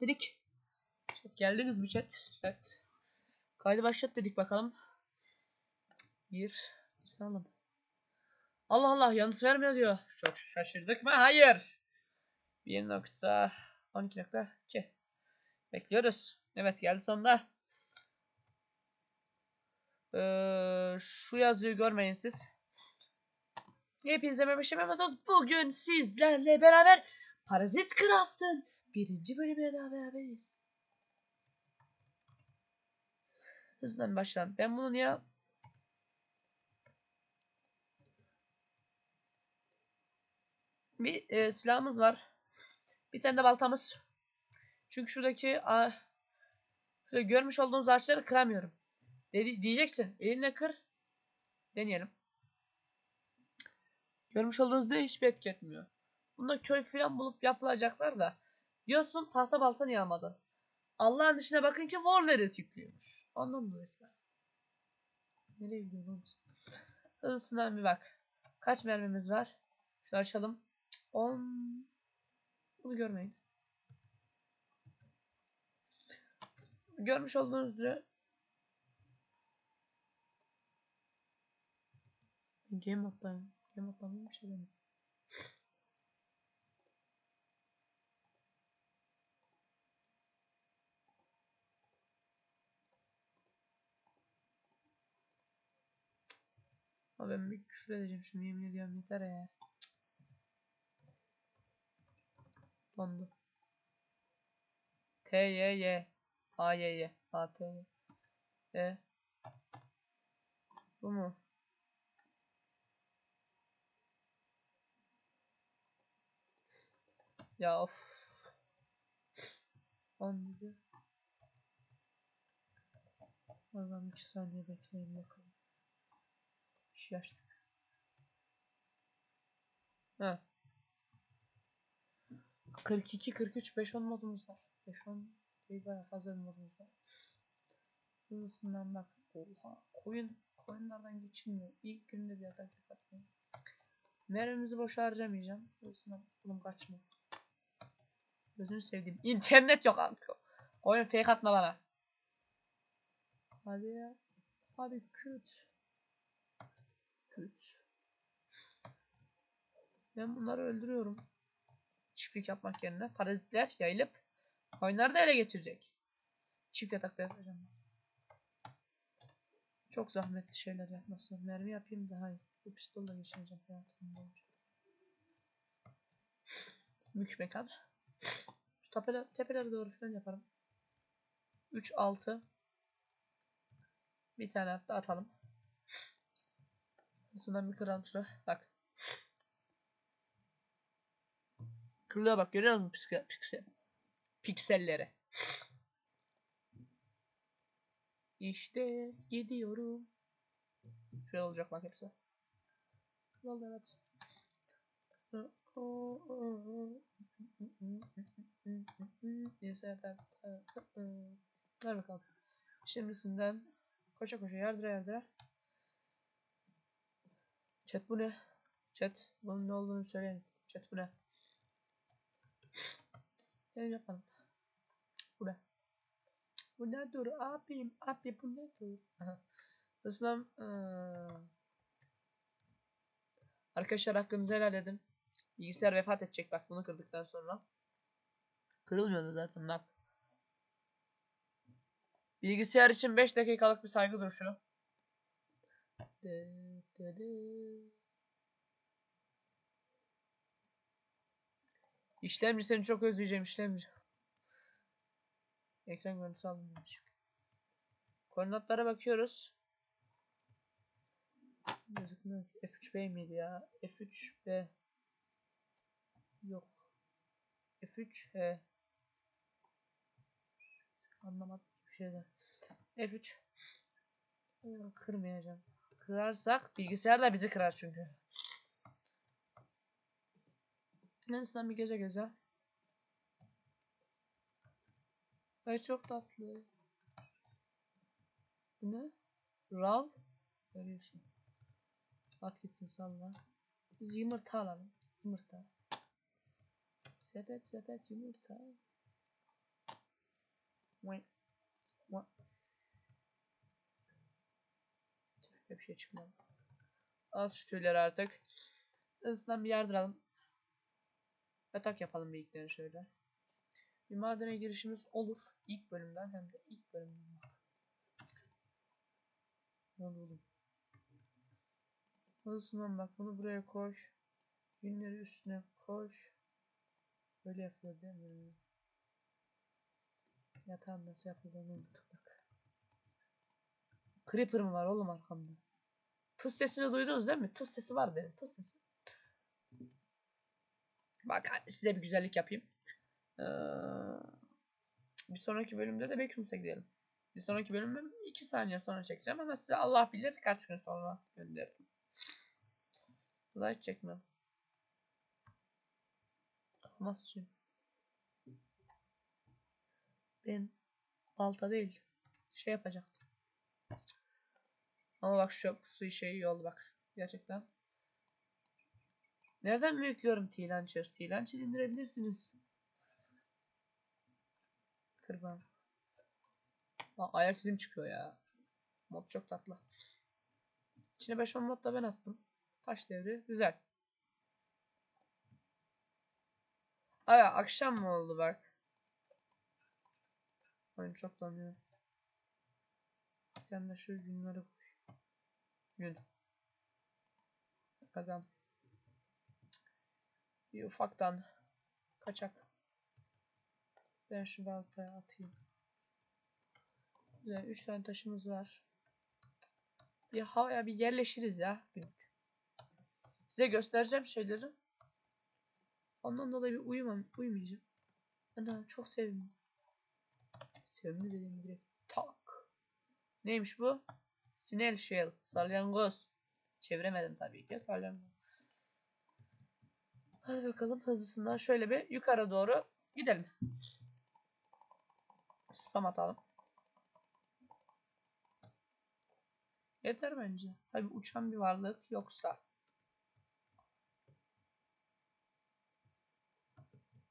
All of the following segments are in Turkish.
dedik. Chat geldiniz mi chat? Chat. Kaydı başlat dedik bakalım. Gir. Sanalım. Allah Allah yanıt vermiyor diyor. Çok şaşırdık mı? Hayır. 1.12.2 Bekliyoruz. Evet geldi sonunda. Ee, şu yazıyı görmeyin siz. Hepinize merhaba. Bugün sizlerle beraber Parazit Craft'ın birinci bölümüne daha beraberiz. Hızla başlayalım. Ben bunu niye... Bir e, silahımız var. Bir tane de baltamız. Çünkü şuradaki a, şurada görmüş olduğunuz ağaçları kıramıyorum. Dedi, diyeceksin. Elinle kır. Deneyelim. Görmüş olduğunuz değil hiçbir etki etmiyor. Bunda köy falan bulup yapılacaklar da. Diyorsun tahta balta niye almadın? Allah'ın dışına bakın ki Warlord yüklüyormuş. Ondan dolayısıyla. Nereye gidiyorsun oğlum? Hızlısından bir bak. Kaç mermimiz var? Şunu açalım. 10 Bunu görmeyin. Görmüş olduğunuz üzere Game moddayım. Game moddayım bir şey demiyorum. Ama ben bir küfür edeceğim şimdi yemin ediyorum yeter ya. Dondu. T Y Y A Y Y A T Y E Bu mu? Ya of. 17 Oradan 2 saniye bekleyin bakalım. İş açtık. Ha. 42, 43, 5, 10 modumuz var. 5, 10 değil bayağı fazla bir modumuz var. Hızlısından bak. Oha. Koyun, koyunlardan geçilmiyor. İlk günde bir atak yaparım. Mermimizi boş harcamayacağım. Hızlısından oğlum kaçma. Gözünü sevdiğim. İnternet yok abi. Koyun fake atma bana. Hadi ya. Hadi küt. Küt. Ben bunları öldürüyorum. Çiftlik yapmak yerine parazitler yayılıp koyunları da ele geçirecek. Çift yatakta yapacağım. Çok zahmetli şeyler yapması. Mermi yapayım daha iyi. Bu pistolla geçireceğim hayatım boyunca. Mük mekan. Şu tepeler, tepelere doğru falan yaparım. 3 6 Bir tane hatta atalım. Bir kıralım şuraya. Bak. Kırılıyor bak görüyor musun piksel, piksel, pikselleri? İşte gidiyorum. Şöyle olacak bak hepsi. Oldu evet. Neyse ben Ver bakalım. Şimdisinden koşa koşa yardıra yardıra. Chat bu ne? Chat bunun ne olduğunu söyleyin. Chat bu ne? Gelin yapalım. Bu ne? Bu ne dur abim? Abi bu ne dur? Islam Arkadaşlar hakkınızı helal edin. Bilgisayar vefat edecek bak bunu kırdıktan sonra. Kırılmıyordu zaten ne yap? Bilgisayar için 5 dakikalık bir saygı duruşu. Dı dı dı. İşlemci seni çok özleyeceğim işlemci. Ekran görüntüsü alınmış. Koordinatlara bakıyoruz. Gözükmüyor. F3B miydi ya? F3B. Yok. F3 H. Anlamadım bir şeyden. F3. Ee, Kırmayacağım. Kırarsak bilgisayar da bizi kırar çünkü. Neyse bir gece göze. Ay çok tatlı. Bu ne? Rav. Görüyorsun. At gitsin salla. Biz yumurta alalım. Yumurta. Sepet sepet yumurta. Vay. Çıkmadı. Al şu tüyleri artık. Hızlıdan bir yardıralım. Yatak yapalım bir ilklerini şöyle. Bir madene girişimiz olur. İlk bölümden hem de ilk bölümden. Ne oldu oğlum? Hızlıdan bak bunu buraya koy. Günleri üstüne koy. Böyle yapıyor değil mi? Yatağın nasıl yapıldığını unuttuk bak. Creeper mı var oğlum arkamda? Tıs sesini duydunuz değil mi? Tıs sesi var dedim. Tıs sesi. Bak size bir güzellik yapayım. Ee, bir sonraki bölümde de Backrooms'a gidelim. Bir sonraki bölümü 2 saniye sonra çekeceğim ama size Allah bilir kaç gün sonra gönderirim. Light çekmem. Olmazcığım. Ben balta değil. Şey yapacaktım. Ama bak şu su şey iyi bak. Gerçekten. Nereden mi yüklüyorum T-Launcher? T-Launcher indirebilirsiniz. Kırban. Aa, ayak izim çıkıyor ya. Mod çok tatlı. İçine 5-10 mod da ben attım. Taş devri. Güzel. Aya akşam mı oldu bak. Oyun çok donuyor. Tane de şu günleri. Gün. Adam. Bir ufaktan kaçak. Ben şu baltaya atayım. Güzel. 3 tane taşımız var. Bir havaya bir yerleşiriz ya. günlük. Size göstereceğim şeyleri. Ondan dolayı bir uyumam, uyumayacağım. Ana çok sevindim. Sevimli dediğim direkt tak. Neymiş bu? Snail shell. Salyangoz. Çeviremedim tabii ki. Salyangoz. Hadi bakalım hızlısından şöyle bir yukarı doğru gidelim. Spam atalım. Yeter bence. Tabii uçan bir varlık yoksa.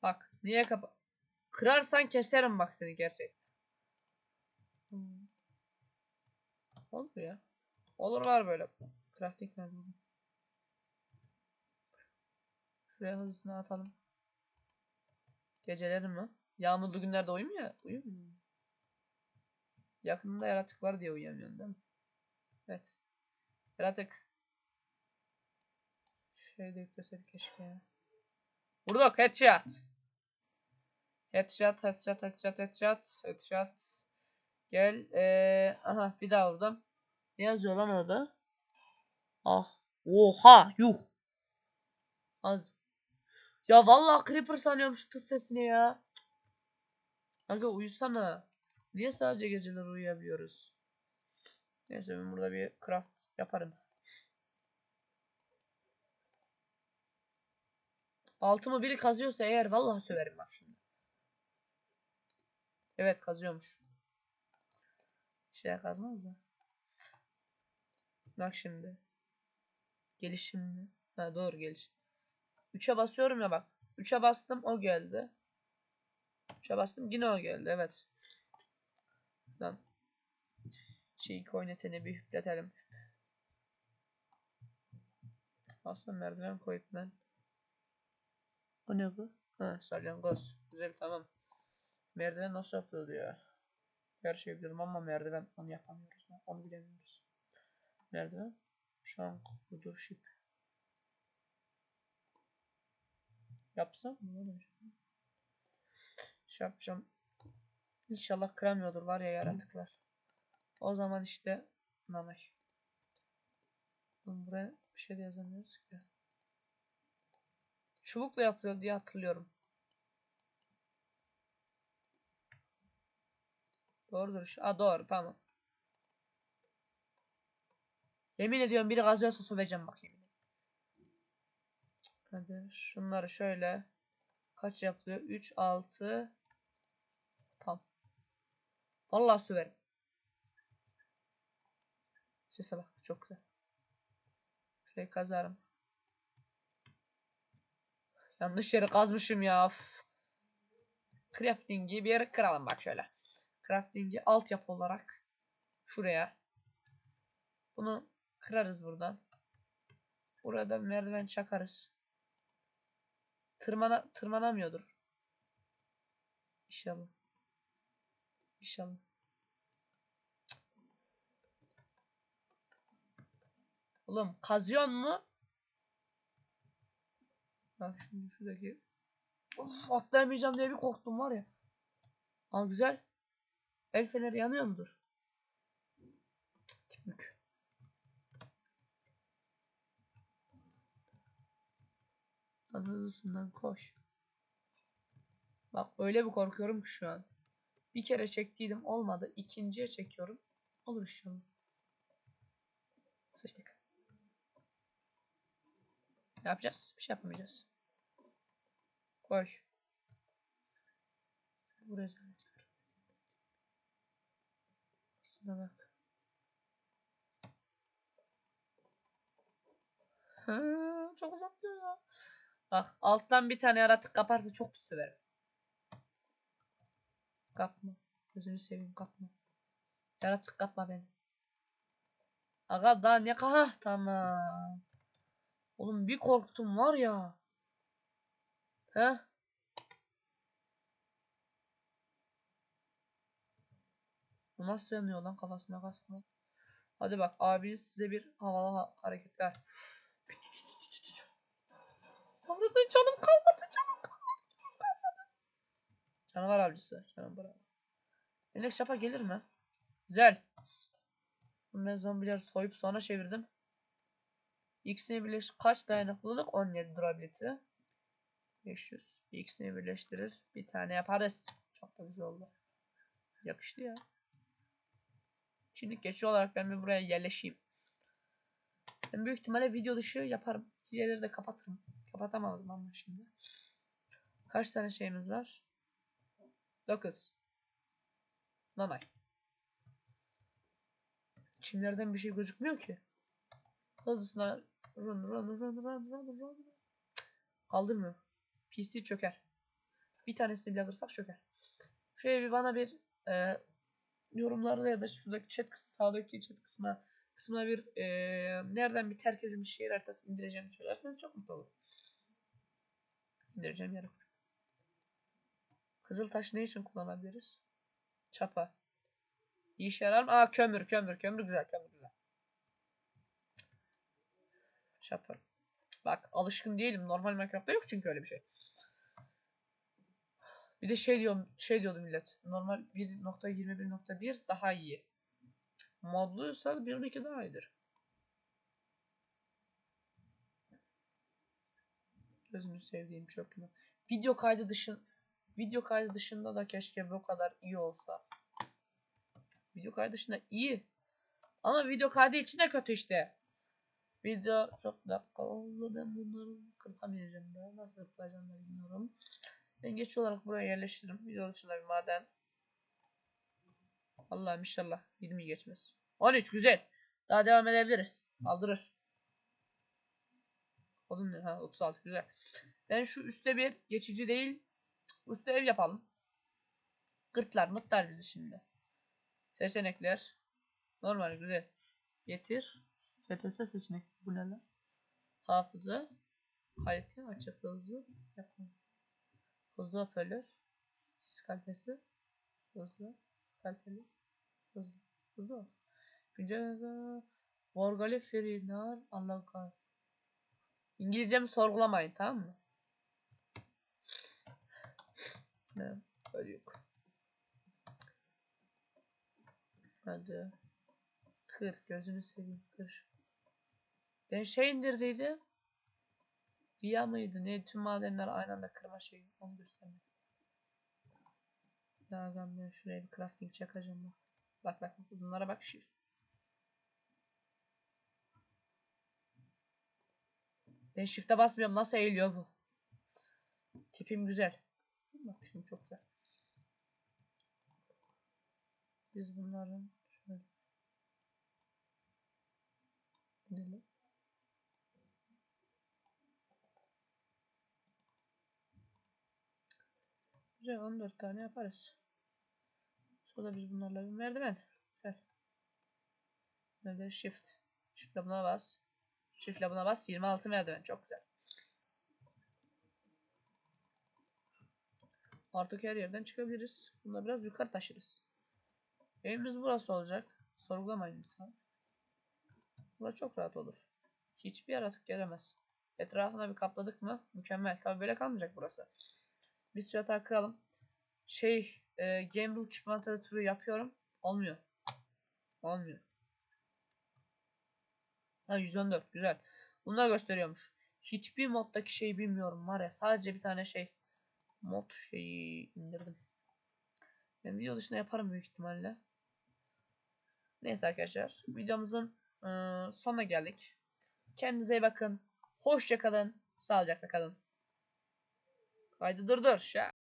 Bak niye kapa... Kırarsan keserim bak seni gerçekten. Hmm. Olur ya. Olur var böyle. Crafting nerede? Şuraya hızlısını atalım. Geceleri mi? Yağmurlu günlerde uyumuyor. Uyumuyor. Yakında yaratık var diye uyuyamıyorsun değil mi? Evet. Yaratık. Şeyde yükleseydik keşke ya. Vurduk headshot. Headshot, headshot, headshot, headshot, headshot. Gel. Ee, aha bir daha vurdum. Ne yazıyor lan orada? Ah. Oha. Yuh. Az. Ya vallahi creeper sanıyorum şu kız sesini ya. Aga uyusana. Niye sadece geceler uyuyabiliyoruz? Neyse ben burada bir craft yaparım. Altımı biri kazıyorsa eğer vallahi söverim bak şimdi. Evet kazıyormuş. Şey kazmaz da. Bak şimdi. Gelişim mi? Ha doğru gelişim. 3'e basıyorum ya bak. 3'e bastım o geldi. 3'e bastım yine o geldi evet. Lan. Şey koyneteni bir hüpletelim. Aslında merdiven koyup ben. O ne bu? Ha salyangoz. Güzel tamam. Merdiven nasıl yapılıyor? Her şeyi biliyorum ama merdiven onu yapamıyoruz. Onu bilemiyoruz. Merdiven. Şu an budur ship. Yapsam mı oğlum? Şey yapacağım. İnşallah kıramıyordur var ya yaratıklar. O zaman işte nanay. Buraya bir şey de yazamıyoruz ki. Çubukla yapılıyor diye hatırlıyorum. Doğrudur. şu- Aa doğru tamam. Yemin ediyorum biri kazıyorsa söveceğim bak yemin. Hadi şunları şöyle kaç yapılıyor? 3 6 Tam. Vallahi söverim. Sese bak çok güzel. Şurayı kazarım. Yanlış yeri kazmışım ya. Üf. Crafting'i bir yere kıralım bak şöyle. Crafting'i altyapı olarak şuraya. Bunu kırarız buradan. Burada merdiven çakarız. Tırmana tırmanamıyordur. İnşallah. İnşallah. Oğlum kazıyor mu? Bak şimdi şuradaki. Of atlayamayacağım diye bir korktum var ya. Aa güzel. El feneri yanıyor mudur? Tipik. Lan hızlısından koş. Bak öyle bir korkuyorum ki şu an. Bir kere çektiydim olmadı. İkinciye çekiyorum. Olur inşallah. Sıçtık. Ne yapacağız? Bir şey yapamayacağız. Koy. Bu rezalet. Ha, çok uzaklıyor ya. Bak alttan bir tane yaratık kaparsa çok pis söverim. Kapma. Gözünü seveyim kapma. Yaratık kapma beni. Aga daha ne kaha tamam. Oğlum bir korktum var ya. He? Bu nasıl yanıyor lan kafasına kasma. Hadi bak abi size bir havalı ha hareketler. Avradın canım kalmadı canım kalmadı canım kalmadı. Canavar avcısı. Bravo. Elek şapa gelir mi? Güzel. Ben zombileri soyup sonra çevirdim. X'ini birleş kaç dayanıklılık? 17 durability. 500. X'ini birleştirir. Bir tane yaparız. Çok da güzel oldu. Yakıştı ya. Şimdi geçici olarak ben bir buraya yerleşeyim. Ben büyük ihtimalle video dışı yaparım. Hileleri de kapatırım. Kapatamadım ama şimdi. Kaç tane şeyimiz var? 9. Nanay. Çimlerden bir şey gözükmüyor ki. Hızlısına run run run run run run. Kaldırmıyor. PC çöker. Bir tanesini bile kırsak çöker. Şöyle bir bana bir e, yorumlarda ya da şuradaki chat kısmı sağdaki chat kısmına kısmına bir e, nereden bir terk edilmiş şehir haritası indireceğimi söylerseniz çok mutlu olurum. İndireceğim yere. Kızıltaş ne için kullanabiliriz? Çapa. İyi işe yarar mı? Aa kömür kömür kömür güzel kömür güzel. Çapa. Bak alışkın değilim. Normal Minecraft'ta yok çünkü öyle bir şey. Bir de şey diyorum, şey diyordu millet. Normal 1.21.1 daha iyi. Modluysa 1.2 daha iyidir. Gözümü sevdiğim çok iyi. Video kaydı dışın video kaydı dışında da keşke bu kadar iyi olsa. Video kaydı dışında iyi. Ama video kaydı için de kötü işte. Video çok dakika oldu. Ben bunları kırpamayacağım da. Nasıl kırpacağım bilmiyorum. Ben geç olarak buraya yerleştiririm. Video dışında bir maden. Allah'ım inşallah 20 geçmez. 13 güzel. Daha devam edebiliriz. Aldırır. Odun ne? Ha 36 güzel. Ben şu üstte bir geçici değil. Üstte ev yapalım. Gırtlar mıtlar bizi şimdi. Seçenekler. Normal güzel. Getir. FPS seçenek. Bu ne lan? Hafıza. Kalite açık hızlı. Yapalım. Hızlı hoparlör. Ses kalitesi. Hızlı. Kaliteli. Hızlı. Hızlı olsun. Güncel Vorgali Ferinar Allah kahretsin. İngilizcemi sorgulamayın tamam mı? Ne? Öyle yok. Hadi. Kır. Gözünü seveyim. Kır. Ben şey indirdiydi. Via mıydı? Ne? Tüm madenler aynı anda kırma şeyi. Onu göstermedim. Yağgan ben şuraya bir crafting çakacağım bak. Bak bak. Bunlara bak shift. Ben shift'e basmıyorum. Nasıl eğiliyor bu? Tipim güzel. Bak tipim çok güzel. Biz bunların şöyle gidelim. Güzel 14 tane yaparız. Burada biz bunlarla bir merdiven. Nerede? Shift. Shift'le buna bas. Shift'le buna bas. 26 merdiven. Çok güzel. Artık her yerden çıkabiliriz. Bunları biraz yukarı taşırız. Evimiz burası olacak. Sorgulamayın lütfen. Burası çok rahat olur. Hiçbir yaratık gelemez. Etrafına bir kapladık mı? Mükemmel. Tabi böyle kalmayacak burası. Biz şu yatağı kıralım. Şey, e, Game Rule Inventory turu yapıyorum. Olmuyor. Olmuyor. Ha 114 güzel. Bunlar gösteriyormuş. Hiçbir moddaki şeyi bilmiyorum var ya. Sadece bir tane şey. Mod şeyi indirdim. Ben video dışında yaparım büyük ihtimalle. Neyse arkadaşlar. Videomuzun e, sonuna geldik. Kendinize iyi bakın. Hoşça kalın. Sağlıcakla kalın. Haydi dur dur. Şa.